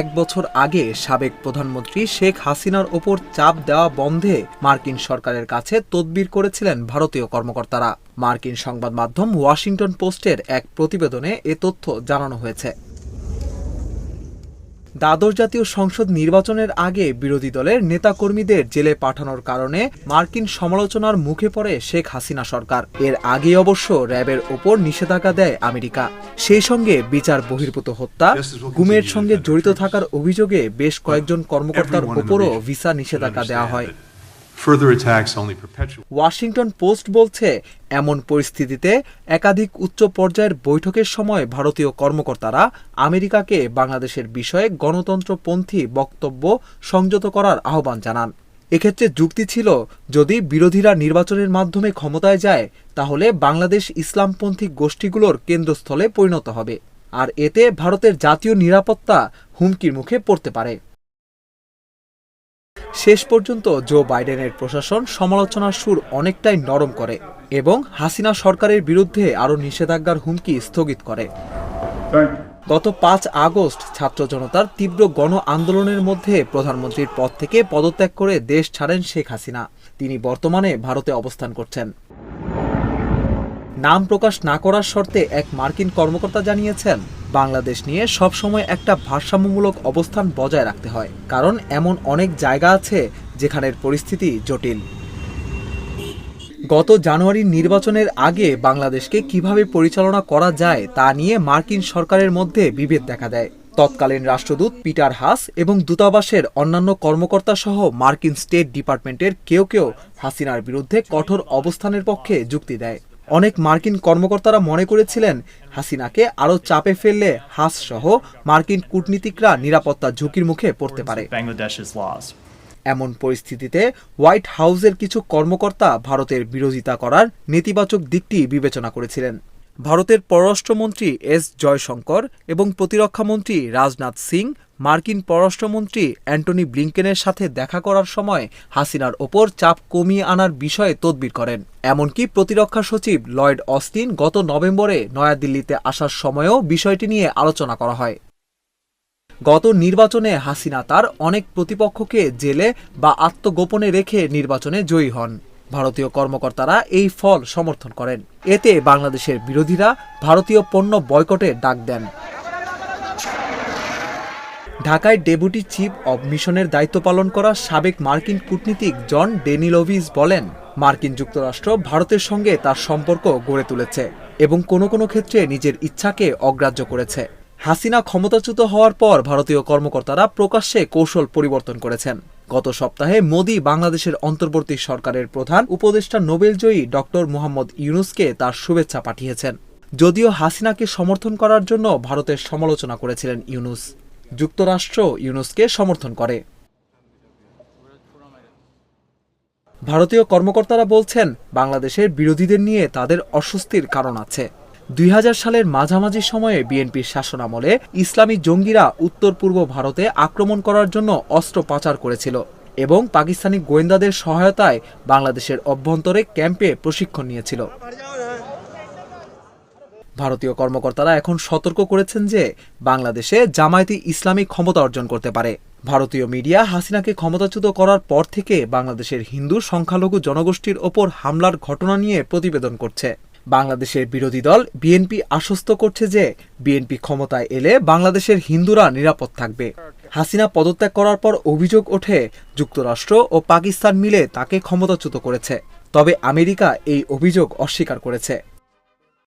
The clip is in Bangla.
এক বছর আগে সাবেক প্রধানমন্ত্রী শেখ হাসিনার ওপর চাপ দেওয়া বন্ধে মার্কিন সরকারের কাছে তদবির করেছিলেন ভারতীয় কর্মকর্তারা। মার্কিন সংবাদ মাধ্যম ওয়াশিংটন পোস্টের এক প্রতিবেদনে এ তথ্য জানানো হয়েছে। দ্বাদশ জাতীয় সংসদ নির্বাচনের আগে বিরোধী দলের নেতাকর্মীদের জেলে পাঠানোর কারণে মার্কিন সমালোচনার মুখে পড়ে শেখ হাসিনা সরকার। এর আগে অবশ্য র্যাবের ওপর নিষেধাজ্ঞা দেয় আমেরিকা। সেই সঙ্গে বিচার বহির্ভূত হত্যা গুমের সঙ্গে জড়িত থাকার অভিযোগে বেশ কয়েকজন কর্মকর্তার ওপরও ভিসা নিষেধাজ্ঞা দেওয়া হয়। ওয়াশিংটন পোস্ট বলছে, এমন পরিস্থিতিতে একাধিক উচ্চ পর্যায়ের বৈঠকের সময় ভারতীয় কর্মকর্তারা আমেরিকাকে বাংলাদেশের বিষয়ে গণতন্ত্রপন্থী বক্তব্য সংযত করার আহ্বান জানান। এক্ষেত্রে যুক্তি ছিল, যদি বিরোধীরা নির্বাচনের মাধ্যমে ক্ষমতায় যায়, তাহলে বাংলাদেশ ইসলামপন্থী গোষ্ঠীগুলোর কেন্দ্রস্থলে পরিণত হবে। আর এতে ভারতের জাতীয় নিরাপত্তা হুমকির মুখে পড়তে পারে। শেষ পর্যন্ত জো বাইডেনের প্রশাসন সমালোচনার সুর অনেকটাই নরম করে এবং হাসিনা সরকারের বিরুদ্ধে আরও নিষেধাজ্ঞার হুমকি স্থগিত করে। গত পাঁচ আগস্ট ছাত্র জনতার তীব্র গণ আন্দোলনের মধ্যে প্রধানমন্ত্রীর পদ থেকে পদত্যাগ করে দেশ ছাড়েন শেখ হাসিনা। তিনি বর্তমানে ভারতে অবস্থান করছেন। নাম প্রকাশ না করার শর্তে এক মার্কিন কর্মকর্তা জানিয়েছেন বাংলাদেশ নিয়ে সবসময় একটা ভারসাম্যমূলক অবস্থান বজায় রাখতে হয়, কারণ এমন অনেক জায়গা আছে যেখানের পরিস্থিতি জটিল। গত জানুয়ারির নির্বাচনের আগে বাংলাদেশকে কীভাবে পরিচালনা করা যায় তা নিয়ে মার্কিন সরকারের মধ্যে বিভেদ দেখা দেয়। তৎকালীন রাষ্ট্রদূত পিটার হাস এবং দূতাবাসের অন্যান্য কর্মকর্তা সহ মার্কিন স্টেট ডিপার্টমেন্টের কেউ কেউ হাসিনার বিরুদ্ধে কঠোর অবস্থানের পক্ষে যুক্তি দেয়। অনেক মার্কিন কর্মকর্তারা মনে করেছিলেন হাসিনাকে আরও চাপে ফেললে হাস সহ মার্কিন কূটনীতিকরা নিরাপত্তা ঝুঁকির মুখে পড়তে পারে। এমন পরিস্থিতিতে হোয়াইট হাউসের কিছু কর্মকর্তা ভারতের বিরোধিতা করার নেতিবাচক দিকটি বিবেচনা করেছিলেন। ভারতের পররাষ্ট্রমন্ত্রী এস জয়শঙ্কর এবং প্রতিরক্ষামন্ত্রী রাজনাথ সিং, মার্কিন পররাষ্ট্রমন্ত্রী অ্যান্টনি ব্লিংকেনের সাথে দেখা করার সময় হাসিনার ওপর চাপ কমিয়ে আনার বিষয়ে তদবির করেন। এমনকি প্রতিরক্ষা সচিব লয়েড অস্টিন গত নভেম্বরে নয়াদিল্লিতে আসার সময়ও বিষয়টি নিয়ে আলোচনা করা হয়। গত নির্বাচনে হাসিনা তার অনেক প্রতিপক্ষকে জেলে বা আত্মগোপনে রেখে নির্বাচনে জয়ী হন। ভারতীয় কর্মকর্তারা এই ফল সমর্থন করেন। এতে বাংলাদেশের বিরোধীরা ভারতীয় পণ্য বয়কটে ডাক দেন। ঢাকায় ডেপুটি চিফ অব মিশনের দায়িত্ব পালন করা সাবেক মার্কিন কূটনীতিক জন ডেনিলোভিস বলেন, মার্কিন যুক্তরাষ্ট্র ভারতের সঙ্গে তার সম্পর্ক গড়ে তুলেছে এবং কোনো কোনো ক্ষেত্রে নিজের ইচ্ছাকে অগ্রাহ্য করেছে। হাসিনা ক্ষমতাচ্যুত হওয়ার পর ভারতীয় কর্মকর্তারা প্রকাশ্যে কৌশল পরিবর্তন করেছেন। গত সপ্তাহে মোদি বাংলাদেশের অন্তর্বর্তী সরকারের প্রধান উপদেষ্টা নোবেলজয়ী ডক্টর মোহাম্মদ ইউনুসকে তার শুভেচ্ছা পাঠিয়েছেন। যদিও হাসিনাকে সমর্থন করার জন্য ভারতের সমালোচনা করেছিলেন ইউনুস। যুক্তরাষ্ট্র ইউনুসকে সমর্থন করে। ভারতীয় কর্মকর্তারা বলছেন, বাংলাদেশের বিরোধীদের নিয়ে তাদের অস্বস্তির কারণ আছে। দুই হাজার সালের মাঝামাঝি সময়ে বিএনপির শাসনামলে ইসলামী জঙ্গিরা উত্তর পূর্ব ভারতে আক্রমণ করার জন্য অস্ত্র পাচার করেছিল এবং পাকিস্তানি গোয়েন্দাদের সহায়তায় বাংলাদেশের অভ্যন্তরে ক্যাম্পে প্রশিক্ষণ নিয়েছিল। ভারতীয় কর্মকর্তারা এখন সতর্ক করেছেন যে বাংলাদেশে জামায়াতি ইসলামী ক্ষমতা অর্জন করতে পারে। ভারতীয় মিডিয়া হাসিনাকে ক্ষমতাচ্যুত করার পর থেকে বাংলাদেশের হিন্দু সংখ্যালঘু জনগোষ্ঠীর ওপর হামলার ঘটনা নিয়ে প্রতিবেদন করছে। বাংলাদেশের বিরোধী দল বিএনপি আশ্বস্ত করছে যে বিএনপি ক্ষমতায় এলে বাংলাদেশের হিন্দুরা নিরাপদ থাকবে। হাসিনা পদত্যাগ করার পর অভিযোগ ওঠে, যুক্তরাষ্ট্র ও পাকিস্তান মিলে তাকে ক্ষমতাচ্যুত করেছে। তবে আমেরিকা এই অভিযোগ অস্বীকার করেছে।